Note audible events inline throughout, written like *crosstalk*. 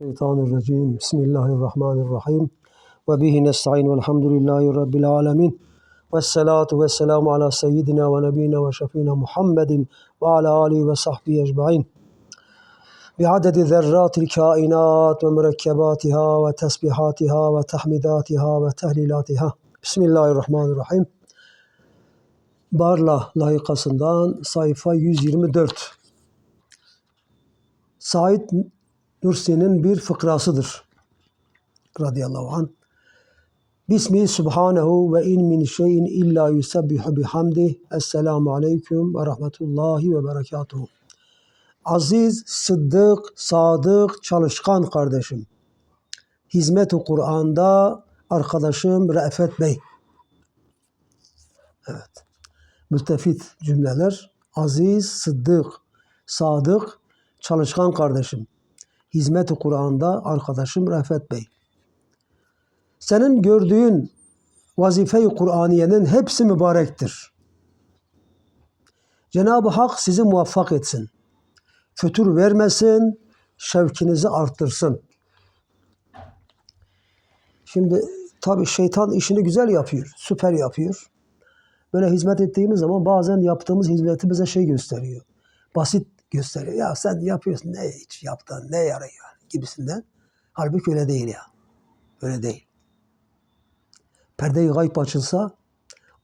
الشيطان الرجيم بسم الله الرحمن الرحيم وبه نستعين والحمد لله رب العالمين والصلاة والسلام على سيدنا ونبينا وشفينا محمد وعلى آله وصحبه أجمعين بعدد ذرات الكائنات ومركباتها وتسبيحاتها وتحميداتها وتهليلاتها بسم الله الرحمن الرحيم Barla layıkasından sayfa 124. Said Nursi'nin bir fıkrasıdır. Radıyallahu anh. Bismi subhanehu ve in min şeyin illa yusabbihu bihamdi. Esselamu aleyküm ve rahmetullahi ve berekatuhu. Aziz, sıddık, sadık, çalışkan kardeşim. Hizmet-i Kur'an'da arkadaşım Re'fet Bey. Evet. Müttefit cümleler. Aziz, sıddık, sadık, çalışkan kardeşim. Hizmet-i Kur'an'da arkadaşım Refet Bey. Senin gördüğün vazife-i Kur'aniyenin hepsi mübarektir. Cenab-ı Hak sizi muvaffak etsin. Fütur vermesin, şevkinizi arttırsın. Şimdi tabii şeytan işini güzel yapıyor, süper yapıyor. Böyle hizmet ettiğimiz zaman bazen yaptığımız hizmeti bize şey gösteriyor. Basit gösteriyor. Ya sen yapıyorsun ne hiç yaptın ne yarıyor gibisinden. Halbuki öyle değil ya. Öyle değil. Perde-i gayb açılsa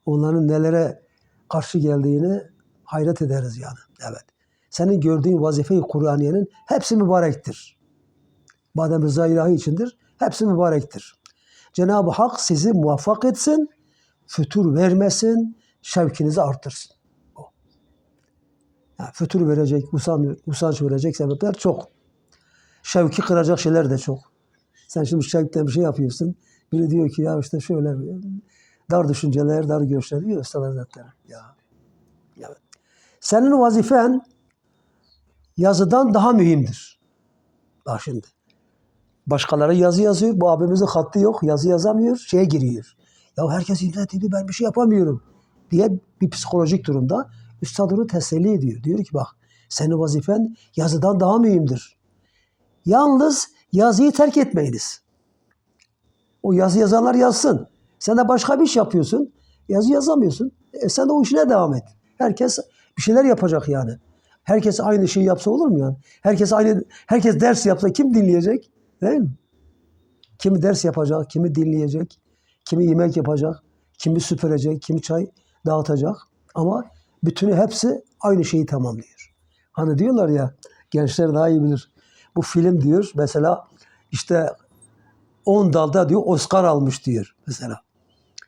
onların nelere karşı geldiğini hayret ederiz yani. Evet. Senin gördüğün vazife-i Kur'aniyenin hepsi mübarektir. Madem rıza ilahi içindir, hepsi mübarektir. Cenab-ı Hak sizi muvaffak etsin, fütur vermesin, şevkinizi artırsın. Fütur verecek, usanç, usanç verecek sebepler çok. Şevki kıracak şeyler de çok. Sen şimdi şevkten bir şey yapıyorsun. Biri diyor ki ya işte şöyle dar düşünceler, dar görüşler diyor Üstad Hazretleri. Ya. Evet. Senin vazifen yazıdan daha mühimdir. Bak şimdi. Başkaları yazı yazıyor. Bu abimizin hattı yok. Yazı yazamıyor. Şeye giriyor. Ya herkes hizmet ediyor. Ben bir şey yapamıyorum. Diye bir psikolojik durumda. Üstad onu teselli ediyor. Diyor ki bak senin vazifen yazıdan daha mühimdir. Yalnız yazıyı terk etmeyiniz. O yazı yazanlar yazsın. Sen de başka bir iş yapıyorsun. Yazı yazamıyorsun. E sen de o işine devam et. Herkes bir şeyler yapacak yani. Herkes aynı şeyi yapsa olur mu yani? Herkes aynı herkes ders yapsa kim dinleyecek? Değil mi? Kimi ders yapacak, kimi dinleyecek, kimi yemek yapacak, kimi süpürecek, kimi çay dağıtacak. Ama bütünü hepsi aynı şeyi tamamlıyor. Hani diyorlar ya, gençler daha iyi bilir. Bu film diyor mesela işte 10 dalda diyor Oscar almış diyor mesela.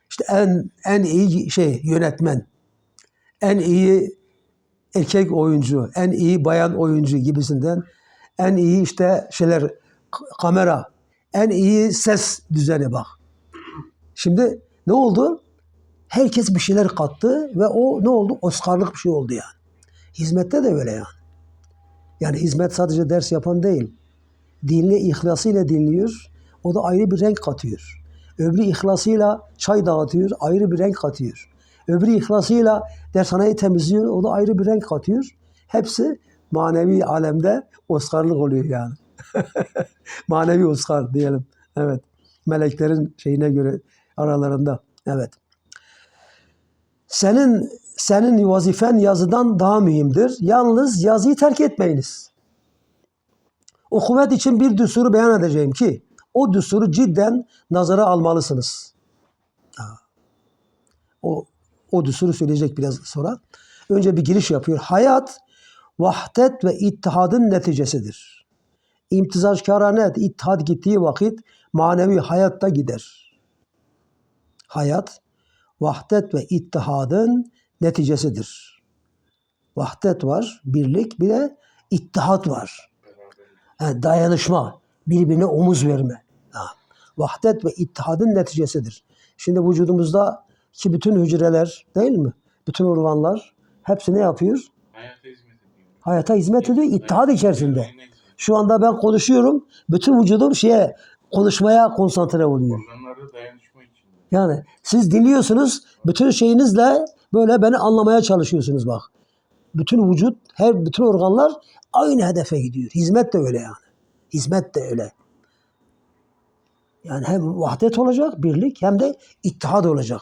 İşte en en iyi şey yönetmen, en iyi erkek oyuncu, en iyi bayan oyuncu gibisinden en iyi işte şeyler kamera, en iyi ses düzeni bak. Şimdi ne oldu? Herkes bir şeyler kattı ve o ne oldu? Oscar'lık bir şey oldu yani. Hizmette de öyle yani. Yani hizmet sadece ders yapan değil. Dinle ihlasıyla dinliyor. O da ayrı bir renk katıyor. Öbürü ihlasıyla çay dağıtıyor. Ayrı bir renk katıyor. Öbürü ihlasıyla dershaneyi temizliyor. O da ayrı bir renk katıyor. Hepsi manevi alemde Oscar'lık oluyor yani. *laughs* manevi Oscar diyelim. Evet. Meleklerin şeyine göre aralarında. Evet. Senin senin vazifen yazıdan daha mühimdir. Yalnız yazıyı terk etmeyiniz. O kuvvet için bir düsturu beyan edeceğim ki o düsturu cidden nazara almalısınız. O, o düsturu söyleyecek biraz sonra. Önce bir giriş yapıyor. Hayat vahdet ve ittihadın neticesidir. İmtizaçkaranet, ittihad gittiği vakit manevi hayatta gider. Hayat, vahdet ve ittihadın neticesidir. Vahdet var, birlik, bir de ittihat var. Yani dayanışma, birbirine omuz verme. Ha. Vahdet ve ittihadın neticesidir. Şimdi vücudumuzda ki bütün hücreler değil mi? Bütün organlar hepsi ne yapıyor? Hayata hizmet ediyor. Hayata hizmet ediyor, ittihad içerisinde. Şu anda ben konuşuyorum, bütün vücudum şeye konuşmaya konsantre oluyor. Organlarda dayanışma. Yani siz dinliyorsunuz, bütün şeyinizle böyle beni anlamaya çalışıyorsunuz bak. Bütün vücut, her bütün organlar aynı hedefe gidiyor. Hizmet de öyle yani. Hizmet de öyle. Yani hem vahdet olacak, birlik hem de ittihad olacak.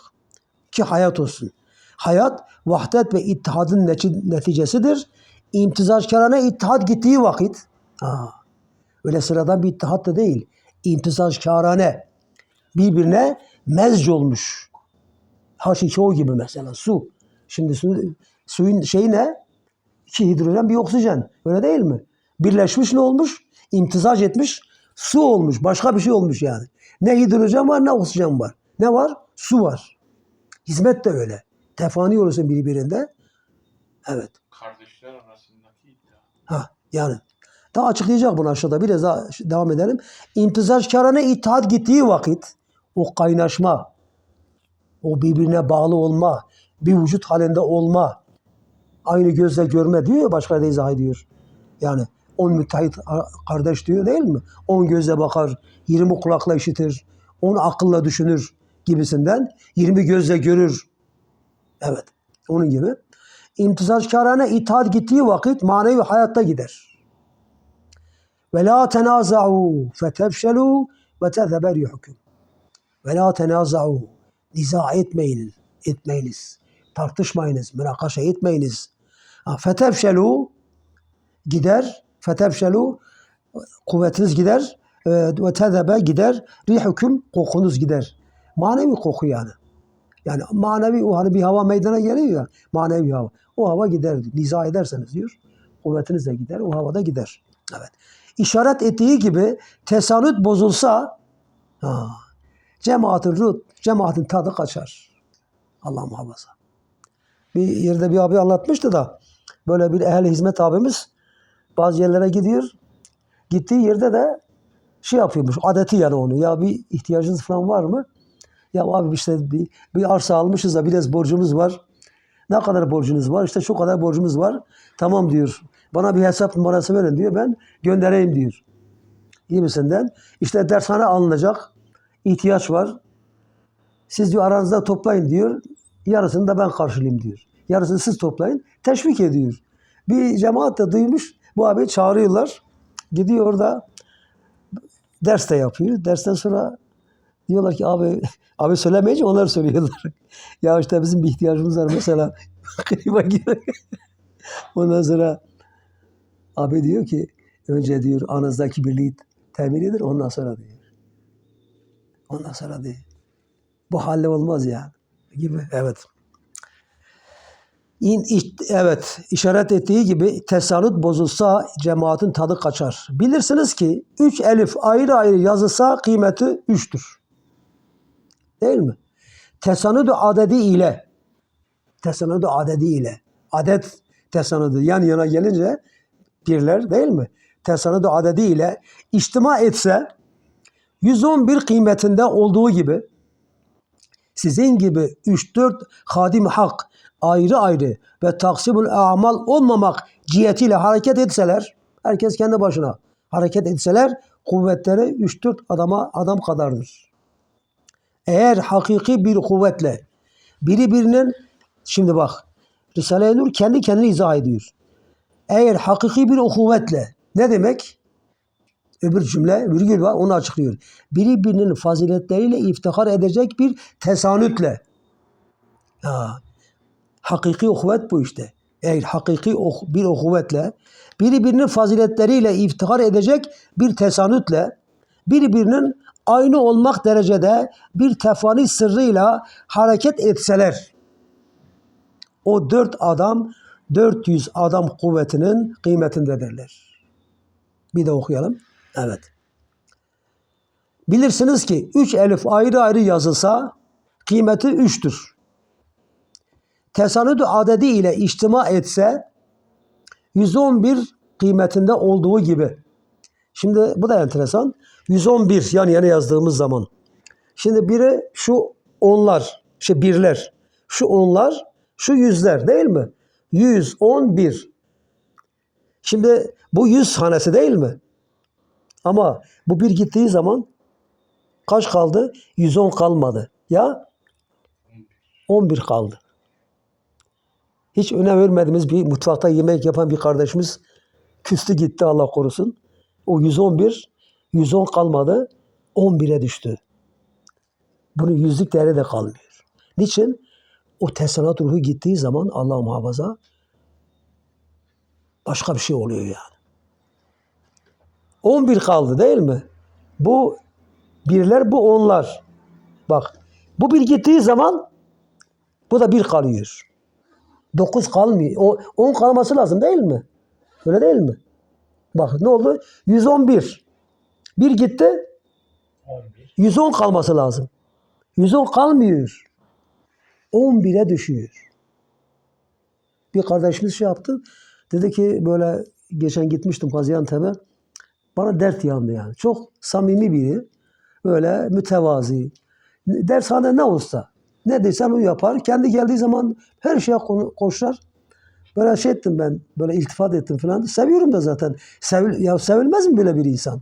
Ki hayat olsun. Hayat vahdet ve ittihadın neti- neticesidir. İmtizackarane ittihad gittiği vakit aa, öyle sıradan bir ittihat da değil. İmtizackarane birbirine mezc olmuş. H2O gibi mesela su. Şimdi su, suyun şeyi ne? İki hidrojen bir oksijen. Öyle değil mi? Birleşmiş ne olmuş? İmtizac etmiş. Su olmuş. Başka bir şey olmuş yani. Ne hidrojen var ne oksijen var. Ne var? Su var. Hizmet de öyle. Tefani olursun birbirinde. Evet. Kardeşler arasındaki iddia. Ha, yani. Daha açıklayacak bunu aşağıda. Biraz daha devam edelim. İmtizackarane itaat gittiği vakit o kaynaşma, o birbirine bağlı olma, bir vücut halinde olma, aynı gözle görme diyor ya başka yerde izah ediyor. Yani on müteahhit kardeş diyor değil mi? On gözle bakar, yirmi kulakla işitir, on akılla düşünür gibisinden. Yirmi gözle görür. Evet. Onun gibi. İmtizackarane itaat gittiği vakit manevi hayatta gider. Ve la tenaza'u fetefşelu ve tezebe rihukum. Ve la tenaza'u niza etmeyin, etmeyiniz. Tartışmayınız, münakaşa etmeyiniz. Fetefşelu gider, fetefşelu kuvvetiniz gider e, ve tezebe gider, rihukum kokunuz gider. Manevi koku yani. Yani manevi o hani bir hava meydana geliyor ya, manevi hava. O hava gider, niza ederseniz diyor. Kuvvetiniz de gider, o havada gider. Evet. İşaret ettiği gibi tesanüt bozulsa ha, cemaatin rut, cemaatin tadı kaçar. Allah muhafaza. Bir yerde bir abi anlatmıştı da böyle bir ehli hizmet abimiz bazı yerlere gidiyor. Gittiği yerde de şey yapıyormuş. Adeti yani onu. Ya bir ihtiyacınız falan var mı? Ya abi işte bir, bir arsa almışız da biraz borcumuz var. Ne kadar borcunuz var? İşte şu kadar borcumuz var. Tamam diyor. Bana bir hesap numarası verin diyor. Ben göndereyim diyor. Gibisinden. İşte dershane alınacak. İhtiyaç var. Siz diyor aranızda toplayın diyor. Yarısını da ben karşılayayım diyor. Yarısını siz toplayın. Teşvik ediyor. Bir cemaat de duymuş. Bu abi çağırıyorlar. Gidiyor orada ders de yapıyor. Dersten sonra diyorlar ki abi abi söylemeyince onlar söylüyorlar. *laughs* ya işte bizim bir ihtiyacımız var mesela. *laughs* Ondan sonra abi diyor ki önce diyor aranızdaki birliği temin edin ondan sonra diyor. Ondan sonra diyor. Bu halle olmaz yani. Gibi. Evet. İn, iş- evet, işaret ettiği gibi tesanüt bozulsa cemaatin tadı kaçar. Bilirsiniz ki üç elif ayrı ayrı yazılsa kıymeti üçtür. Değil mi? Tesanüdü adedi ile tesanüdü adedi ile adet tesanüdü yan yana gelince birler değil mi? Tesanüdü adedi ile içtima etse 111 kıymetinde olduğu gibi sizin gibi 3-4 hadim hak ayrı ayrı ve taksimül amal olmamak cihetiyle hareket etseler, herkes kendi başına hareket etseler kuvvetleri 3-4 adama adam kadardır. Eğer hakiki bir kuvvetle biri birinin şimdi bak Risale-i Nur kendi kendine izah ediyor. Eğer hakiki bir kuvvetle ne demek? Öbür cümle virgül var onu açıklıyor. Biri birinin faziletleriyle iftihar edecek bir tesanütle. Ha, hakiki kuvvet bu işte. Eğer hakiki o- bir kuvvetle biri birinin faziletleriyle iftihar edecek bir tesanütle birbirinin aynı olmak derecede bir tefani sırrıyla hareket etseler o dört adam 400 adam kuvvetinin kıymetindedirler. Bir de okuyalım. Evet. Bilirsiniz ki üç elif ayrı ayrı yazılsa kıymeti üçtür. Tesanüdü adedi ile içtima etse 111 kıymetinde olduğu gibi. Şimdi bu da enteresan. 111 yan yana yazdığımız zaman. Şimdi biri şu onlar, şey birler. Şu onlar, şu yüzler değil mi? 111. Şimdi bu yüz hanesi değil mi? Ama bu bir gittiği zaman kaç kaldı? 110 kalmadı. Ya 11 kaldı. Hiç önem vermediğimiz bir mutfakta yemek yapan bir kardeşimiz küstü gitti Allah korusun. O 111, 110 kalmadı. 11'e düştü. Bunun yüzlük değeri de kalmıyor. Niçin? O tesonat ruhu gittiği zaman Allah muhafaza başka bir şey oluyor yani. 11 kaldı değil mi? Bu birler bu onlar. Bak bu bir gittiği zaman bu da bir kalıyor. 9 kalmıyor. O 10 kalması lazım değil mi? Öyle değil mi? Bak ne oldu? 111. Bir gitti. 11. 110 kalması lazım. 110 kalmıyor. 11'e düşüyor. Bir kardeşimiz şey yaptı. Dedi ki böyle geçen gitmiştim Gaziantep'e. Bana dert yandı yani. Çok samimi biri. Böyle mütevazi. Dershane ne olsa. Ne desen o yapar. Kendi geldiği zaman her şeye koşar. Böyle şey ettim ben. Böyle iltifat ettim falan. Seviyorum da zaten. Sevil, ya sevilmez mi böyle bir insan?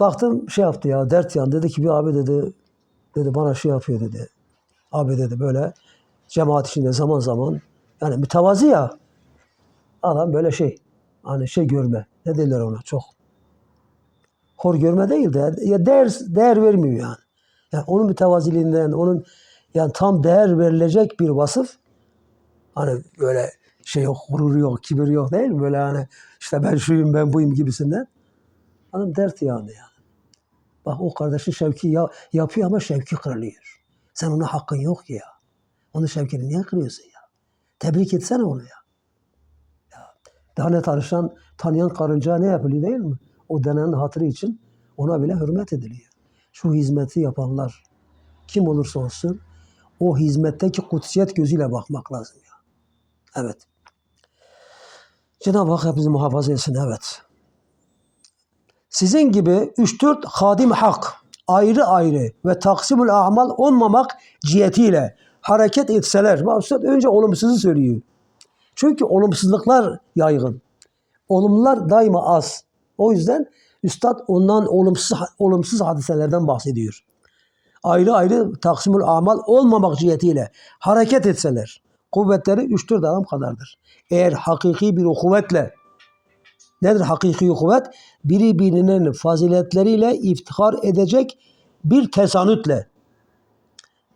Baktım şey yaptı ya dert yan dedi ki bir abi dedi dedi bana şey yapıyor dedi. Abi dedi böyle cemaat içinde zaman zaman yani mütevazi ya adam böyle şey hani şey görme ne derler ona çok hor görme değil de ya değer, değer vermiyor yani. Yani onun mütevaziliğinden onun yani tam değer verilecek bir vasıf hani böyle şey yok gurur yok kibir yok değil mi böyle hani işte ben şuyum ben buyum gibisinden adam dert yandı yani. Bak o kardeşin şevki ya, yapıyor ama şevki kırılıyor. Sen ona hakkın yok ki ya. Onun şevkini niye kırıyorsun ya? Tebrik etsene onu ya. ya. Daha ne tanışan, tanıyan karınca ne yapılıyor değil mi? O denenin hatırı için ona bile hürmet ediliyor. Şu hizmeti yapanlar kim olursa olsun o hizmetteki kutsiyet gözüyle bakmak lazım ya. Evet. Cenab-ı Hak hepimizi muhafaza etsin. Evet. Sizin gibi 3-4 hadim hak ayrı ayrı ve taksimül amal olmamak cihetiyle hareket etseler. Üstad önce olumsuzu söylüyor. Çünkü olumsuzluklar yaygın. Olumlular daima az. O yüzden Üstad ondan olumsuz, olumsuz hadiselerden bahsediyor. Ayrı ayrı taksimül amal olmamak cihetiyle hareket etseler. Kuvvetleri 3-4 adam kadardır. Eğer hakiki bir kuvvetle Nedir hakiki kuvvet? Biri birinin faziletleriyle iftihar edecek bir tesanütle.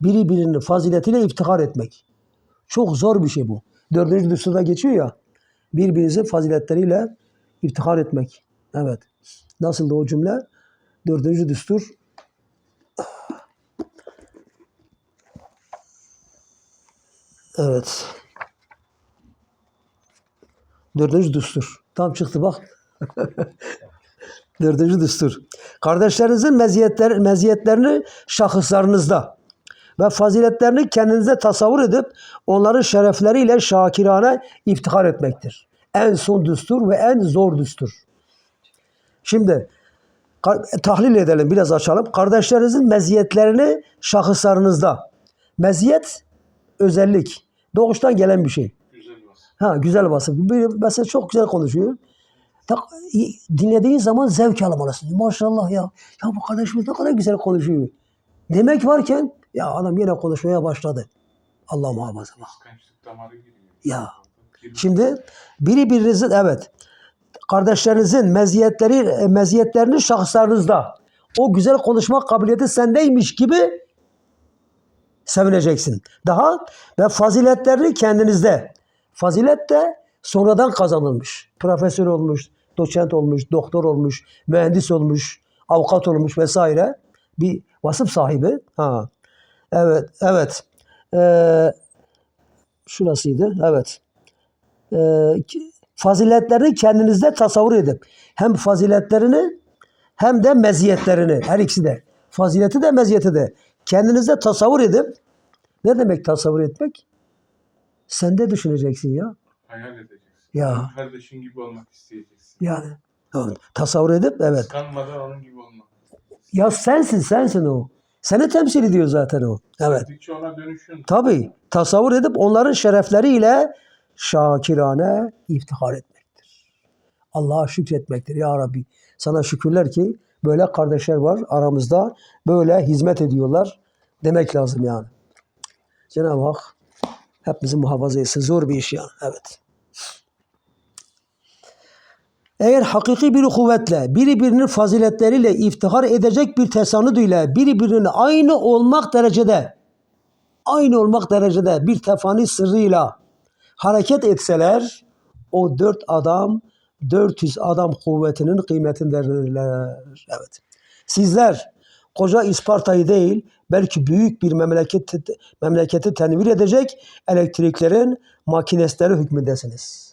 Biri birinin faziletiyle iftihar etmek. Çok zor bir şey bu. Dördüncü düsturda geçiyor ya. Birbirinizin faziletleriyle iftihar etmek. Evet. Nasıl da o cümle? Dördüncü düstur. Evet. Dördüncü düstur. Tam çıktı bak. *laughs* Dördüncü düstur. Kardeşlerinizin meziyetler, meziyetlerini şahıslarınızda ve faziletlerini kendinize tasavvur edip onların şerefleriyle şakirane iftihar etmektir. En son düstur ve en zor düstur. Şimdi kar- tahlil edelim, biraz açalım. Kardeşlerinizin meziyetlerini şahıslarınızda. Meziyet, özellik. Doğuştan gelen bir şey. Güzel. Ha güzel vasıf. Mesela çok güzel konuşuyor. Tak, dinlediğin zaman zevk almalısın. Maşallah ya. Ya bu kardeşimiz ne kadar güzel konuşuyor. Demek varken ya adam yine konuşmaya başladı. Allah muhafaza. Ya. Şimdi biri birinizin evet kardeşlerinizin meziyetleri e, meziyetlerini şahıslarınızda o güzel konuşma kabiliyeti sendeymiş gibi sevineceksin. Daha ve faziletlerini kendinizde. Fazilet de sonradan kazanılmış. Profesör olmuş, doçent olmuş, doktor olmuş, mühendis olmuş, avukat olmuş vesaire bir vasıf sahibi. Ha. Evet, evet. Ee, şurasıydı. Evet. Ee, faziletlerini kendinizde tasavvur edip hem faziletlerini hem de meziyetlerini her ikisi de fazileti de meziyeti de kendinizde tasavvur edip ne demek tasavvur etmek? Sen de düşüneceksin ya. Hayal edeceksin. Ya. Kardeşin gibi olmak isteyeceksin. Yani evet, tasavvur edip evet. Kıskanmadan onun gibi olmak. Ya sensin sensin o. Seni temsil ediyor zaten o. Evet. Tabii tasavvur edip onların şerefleriyle şakirane iftihar etmektir. Allah'a şükretmektir. Ya Rabbi sana şükürler ki böyle kardeşler var aramızda. Böyle hizmet ediyorlar demek lazım yani. Cenab-ı Hak hepimizi muhafaza etsin. Zor bir iş yani. Evet. Eğer hakiki bir kuvvetle, birbirinin faziletleriyle iftihar edecek bir tesanüdüyle birbirine aynı olmak derecede, aynı olmak derecede bir tefani sırrıyla hareket etseler, o dört adam, 400 adam kuvvetinin kıymetindedirler. Evet. Sizler koca İsparta'yı değil, belki büyük bir memleket memleketi tenvir edecek elektriklerin makinestleri hükmündesiniz.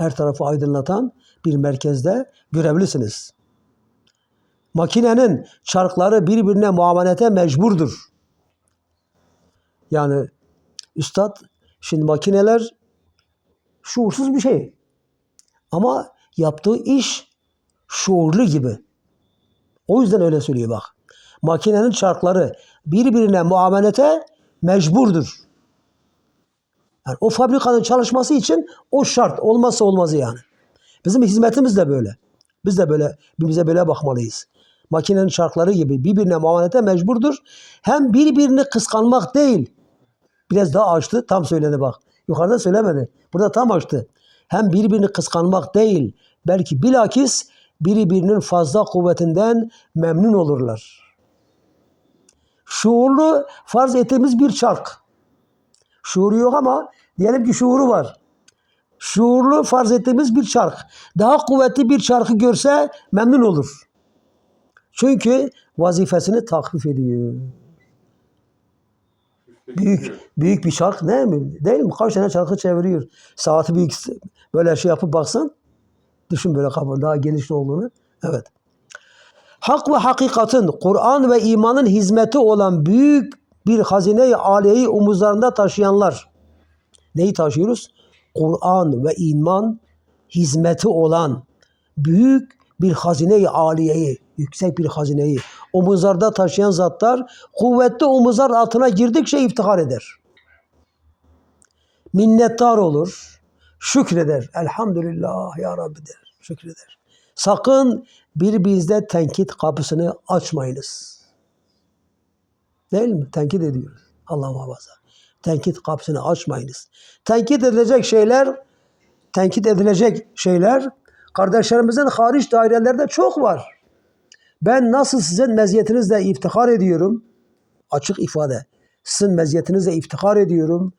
Her tarafı aydınlatan bir merkezde görevlisiniz. Makinenin çarkları birbirine muamelete mecburdur. Yani üstad şimdi makineler şuursuz bir şey. Ama yaptığı iş şuurlu gibi. O yüzden öyle söylüyor bak. Makinenin çarkları birbirine muamelete mecburdur. Yani o fabrikanın çalışması için o şart. Olmazsa olmazı yani. Bizim hizmetimiz de böyle. Biz de böyle, birbirimize böyle bakmalıyız. Makinenin çarkları gibi birbirine muamelete mecburdur. Hem birbirini kıskanmak değil. Biraz daha açtı. Tam söyledi bak. Yukarıda söylemedi. Burada tam açtı. Hem birbirini kıskanmak değil. Belki bilakis birbirinin fazla kuvvetinden memnun olurlar. Şuurlu farz ettiğimiz bir çark. Şuuru yok ama diyelim ki şuuru var. Şuurlu farz ettiğimiz bir çark. Daha kuvvetli bir çarkı görse memnun olur. Çünkü vazifesini takvif ediyor. Büyük büyük bir çark değil mi? Değil mi? Kaç tane çarkı çeviriyor. Saati büyük böyle şey yapıp baksan düşün böyle kafa daha geniş olduğunu. Evet. Hak ve hakikatin, Kur'an ve imanın hizmeti olan büyük bir hazine-i aliyeyi omuzlarında taşıyanlar. Neyi taşıyoruz? Kur'an ve iman hizmeti olan büyük bir hazine-i aliyeyi, yüksek bir hazineyi omuzlarda taşıyan zatlar kuvvetli omuzlar altına girdikçe iftihar eder. Minnettar olur, şükreder. Elhamdülillah ya Rabbi der, şükreder. Sakın birbirinizde tenkit kapısını açmayınız. Değil mi? Tenkit ediyoruz. Allah muhafaza. Tenkit kapısını açmayınız. Tenkit edilecek şeyler, tenkit edilecek şeyler kardeşlerimizin hariç dairelerde çok var. Ben nasıl sizin meziyetinizle iftihar ediyorum? Açık ifade. Sizin meziyetinizle iftihar ediyorum.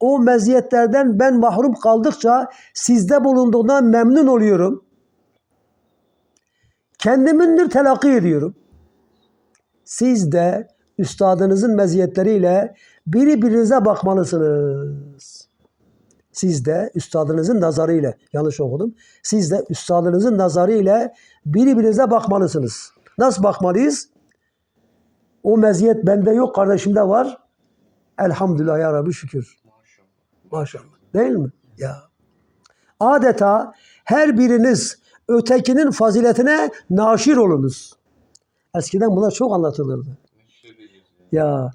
O meziyetlerden ben mahrum kaldıkça sizde bulunduğundan memnun oluyorum. Kendimindir telakki ediyorum. Siz de üstadınızın meziyetleriyle birbirinize bakmalısınız. Siz de üstadınızın nazarıyla, yanlış okudum. Siz de üstadınızın nazarıyla birbirinize bakmalısınız. Nasıl bakmalıyız? O meziyet bende yok, kardeşimde var. Elhamdülillah ya Rabbi şükür. Maşallah. Maşallah. Değil mi? Ya. Adeta her biriniz ötekinin faziletine naşir olunuz. Eskiden bunlar çok anlatılırdı. Ya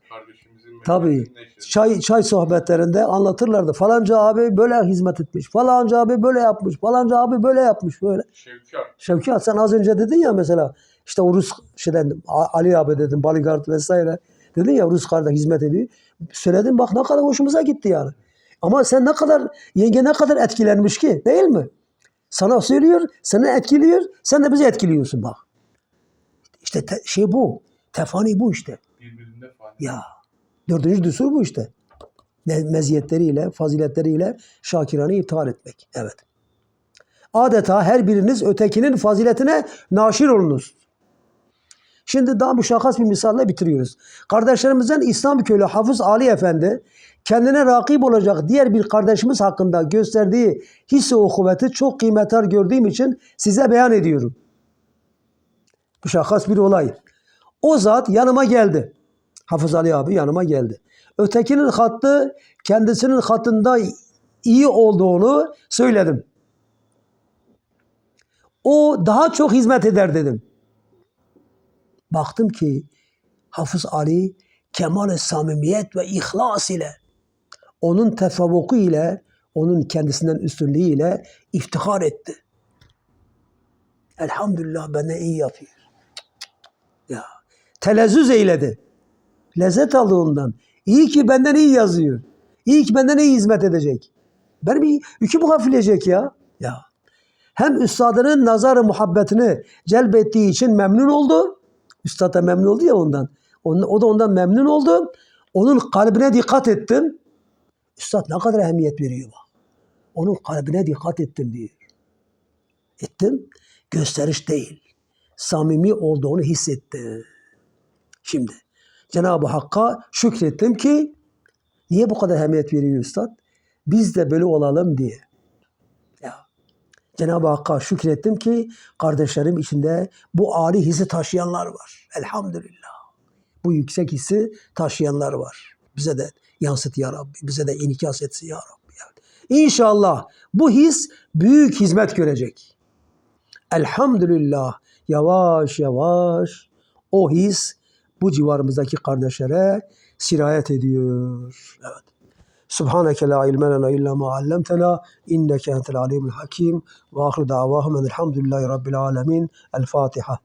tabii çay çay sohbetlerinde anlatırlardı. Falanca abi böyle hizmet etmiş. Falanca abi böyle yapmış. Falanca abi böyle yapmış böyle. Şevkat. Şevkat sen az önce dedin ya mesela işte o Rus şeyden Ali abi dedim bodyguard vesaire. Dedin ya Rus karda hizmet ediyor. Söyledin bak ne kadar hoşumuza gitti yani. Ama sen ne kadar yenge ne kadar etkilenmiş ki değil mi? Sana söylüyor, seni etkiliyor, sen de bizi etkiliyorsun bak. İşte te- şey bu. Tefani bu işte. Ya dördüncü düstur bu işte. Me- Meziyetleriyle, faziletleriyle şakirane iptal etmek. Evet. Adeta her biriniz ötekinin faziletine naşir olunuz. Şimdi daha müşahhas bir misalle bitiriyoruz. Kardeşlerimizden İslam köylü Hafız Ali Efendi kendine rakip olacak diğer bir kardeşimiz hakkında gösterdiği hisse o kuvveti çok kıymetli gördüğüm için size beyan ediyorum. Müşahhas bir olay. O zat yanıma geldi. Hafız Ali abi yanıma geldi. Ötekinin hattı kendisinin hattında iyi olduğunu söyledim. O daha çok hizmet eder dedim. Baktım ki Hafız Ali kemal samimiyet ve ihlas ile onun tefavvuku ile onun kendisinden üstünlüğü ile iftihar etti. Elhamdülillah bana iyi yapıyor. Ya telezzüz eyledi. Lezzet aldı ondan. İyi ki benden iyi yazıyor. İyi ki benden iyi hizmet edecek. Benim yükümü hafifleyecek ya. Ya. hem üstadının nazarı muhabbetini celbettiği için memnun oldu. Üstad da memnun oldu ya ondan. O da ondan memnun oldu. Onun kalbine dikkat ettim. Üstad ne kadar ehemmiyet veriyor bak. Onun kalbine dikkat ettim diyor. Ettim. Gösteriş değil. Samimi olduğunu hissettim. Şimdi Cenab-ı Hakk'a şükrettim ki niye bu kadar ehemmiyet veriyor Üstad? Biz de böyle olalım diye. Ya. Cenab-ı Hakk'a şükrettim ki kardeşlerim içinde bu âli hissi taşıyanlar var. Elhamdülillah. Bu yüksek hissi taşıyanlar var. Bize de yansıt ya Rabbi. Bize de inikas etsin ya Rabbi. Yani. İnşallah bu his büyük hizmet görecek. Elhamdülillah yavaş yavaş o his bu civarımızdaki kardeşlere sirayet ediyor. Evet. Subhaneke la ilme lena illa ma allamtena inneke entel alimul hakim ve ahir davahum elhamdülillahi rabbil alemin. El Fatiha.